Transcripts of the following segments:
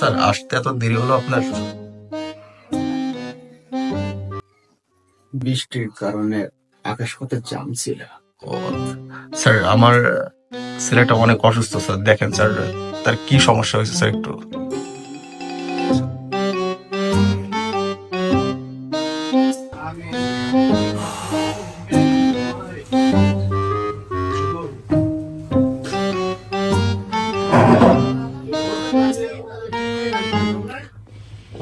Sir আসতে এত দেরি হলো আপনার বৃষ্টির কারণে আকাশ পথে জাম ছিল স্যার আমার ছেলেটা অনেক অসুস্থ স্যার। দেখেন স্যার তার কি সমস্যা হয়েছে স্যার একটু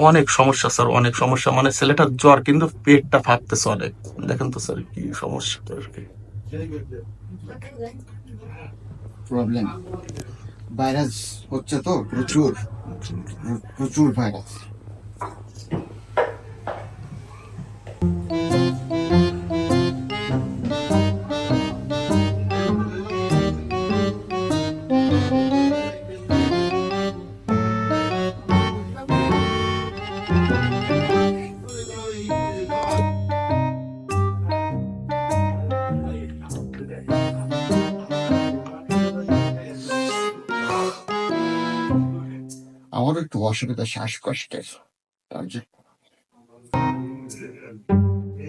অনেক সমস্যা, স্যার, অনেক সমস্যা। মানে ছেলেটার জ্বর, কিন্তু পেটটা ফাটতেছে অনেক। দেখেন তো, স্যার, কি সমস্যা আর কি। প্রবলেম ভাইরাস হচ্ছে তো প্রচুর প্রচুর ভাইরাস আমার একটু অসুবিধা শ্বাসকষ্টের। তার যে এ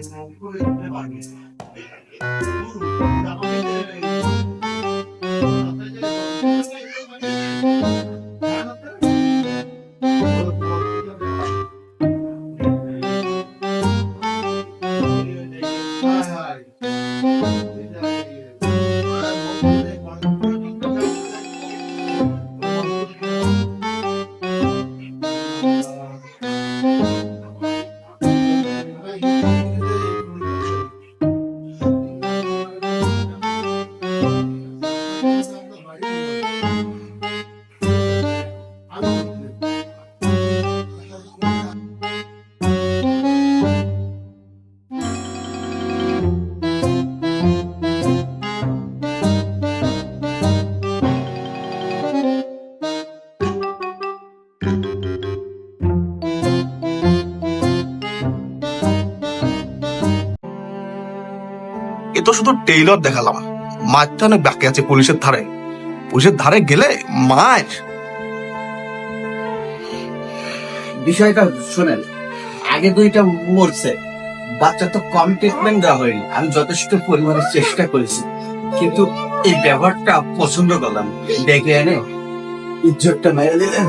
তো শুধু টেইলর দেখালাম। মারতে অনেক বাকি আছে পুলিশের ধারে। পুলিশের ধারে গেলে মার। বিষয়টা শোনেন, আগে দুইটা মরছে। বাচ্চা তো কম ট্রিটমেন্ট দেওয়া হয়নি। আমি যথেষ্ট পরিমাণের চেষ্টা করেছি। কিন্তু এই ব্যবহারটা পছন্দ করলাম ডেকে এনে ইজ্জতটা মেরে দিলেন।